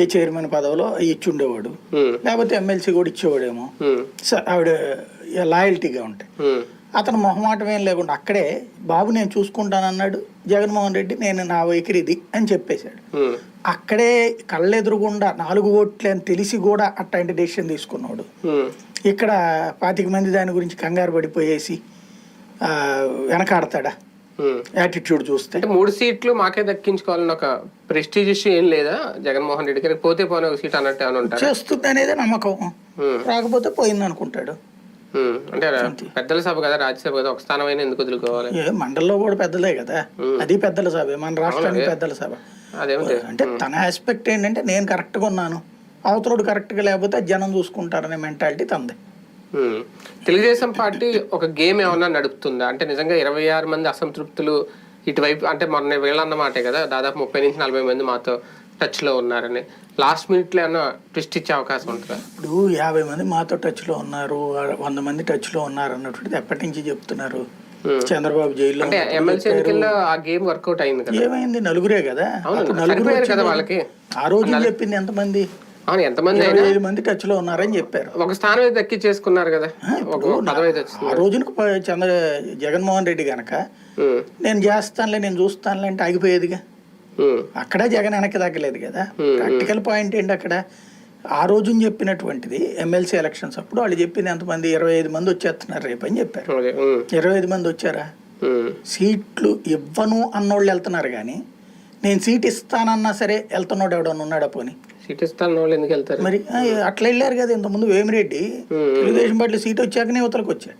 ఏ chairman పదవిలో ఇచ్చుండేవాడు. లేకపోతే MLC కూడా ఇచ్చేవాడేమో. ఆవిడ లాయల్టీగా ఉంటాయి అతను మొహమాటం ఏం లేకుండా అక్కడే బాబు నేను చూసుకుంటానన్నాడు జగన్మోహన్ రెడ్డి నేను నా వైఖరి ఇది అని చెప్పేశాడు. అక్కడే కళ్ళెదురుగుండా నాలుగు ఓట్లే అని తెలిసి కూడా అట్లాంటి డెసిషన్ తీసుకున్నాడు. ఇక్కడ పాతిక మంది దాని గురించి కంగారు పడిపోయేసి వెనకాడతాడా. యాటిట్యూడ్ చూస్తే. అంటే మూడు సీట్లు మాకే దక్కించుకోవాలని ఒక ప్రెస్టీజ్ ఇష్యూ ఏం లేదా? జగన్మోహన్ రెడ్డి గారికి పోతే పోనీ ఒక సీట్ అన్నట్టు ఏమైనా ఉంటారా? చేస్తుంది అనేదే నమ్మకం. ఉమ్, రాకపోతే పోయింది అనుకుంటాడు ఉమ్. అంటే పెద్దల సభ కదా రాజ్యసభ కదా ఒక స్థానమైన ఎందుకు వదులుకోవాలి? మండల్లో కూడా పెద్దలే కదా. అది పెద్దల సభ మన రాష్ట్రానికి పెద్దల సభ. అంటే తన ఆస్పెక్ట్ ఏంటంటే నేను కరెక్ట్గా ఉన్నాను. అవతలుడు కరెక్ట్గా లేకపోతే జనం చూసుకుంటారనే మెంటాలిటీ తంది ఉమ్. తెలుగుదేశం పార్టీ ఒక గేమ్ ఏమన్నా నడుపుతుందా? అంటే నిజంగా ఇరవై ఆరు మంది అసంతృప్తులు ఇటువైపు అంటే మొన్న వీళ్ళన్న మాటే కదా దాదాపు ముప్పై నుంచి నలభై మంది మాతో టచ్లో ఉన్నారని. లాస్ట్ మినిట్లో ఏమన్నా ట్విస్ట్ ఇచ్చే అవకాశం ఉంటుందా? ఇప్పుడు యాభై మంది మాతో టచ్లో ఉన్నారు వంద మంది టచ్లో ఉన్నారు అన్నటువంటిది ఎప్పటి నుంచి చెప్తున్నారు. చంద్రబాబు జైల్లో అంటే ఎమ్మెల్సీ ఎన్నికల్లో ఆ గేమ్ వర్కౌట్ అయింది కదా. ఏమైంది? నలుగురే కదా? నలుగురు కదా. వాళ్ళకి. ఆ రోజు చెప్పింది ఎంతమంది? అవును ఎంతమంది ఇరవై ఐదు మంది టచ్లో ఉన్నారని చెప్పారు. ఒక స్థానం అయితే దక్కి చేసుకున్నారు కదా ఒక పదవి అయితే వచ్చింది. ఆ రోజున ప- చంద్ర జగన్మోహన్ రెడ్డి గనక ఉమ్, నేను చేస్తానులే నేను చూస్తానులే అంటే ఆగిపోయేదిగా. ఉమ్, అక్కడ జగన్ వెనక్కి తగ్గలేదు కదా. ప్రాక్టికల్ పాయింట్ ఏంటి అక్కడ? ఆ రోజున చెప్పినటువంటిది ఎమ్మెల్సీ ఎలక్షన్స్ అప్పుడు వాళ్ళు చెప్పింది ఎంతమంది ఇరవై ఐదు మంది వచ్చేస్తున్నారు రేపు అని చెప్పారు. అదే, ఉమ్, ఇరవై ఐదు మంది వచ్చారా? ఉమ్, సీట్లు ఇవ్వను అన్నోళ్ళు వెళ్తున్నారు కానీ నేను సీట్ ఇస్తానన్నా సరే వెళ్తున్నాడు ఎవడన్నా ఉన్నాడా పోని? సీట్ ఇస్తాను వాళ్ళు ఎందుకు వెళ్తారు? మరి ఆ, అట్లా వెళ్ళారు కదా ఇంతకుముందు వేమిరెడ్డి. తెలుగుదేశం పార్టీ సీట్ వచ్చాకనే యువతలకు వచ్చాడు.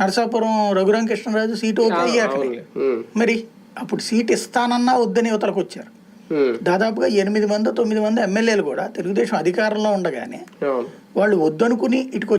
నరసాపురం రఘురామ కృష్ణరాజు సీటు ఓకే అయ్యాకనే. అవునులే, ఉమ్, మరి అప్పుడు సీట్ ఇస్తానన్నా వద్దని యువతలకు వచ్చారు. ఉమ్, దాదాపుగా ఎనిమిది మంది తొమ్మిది మంది ఎమ్మెల్యేలు కూడా తెలుగుదేశం అధికారంలో ఉండగానే అవును. వాళ్ళు వద్దనుకుని ఇటుకు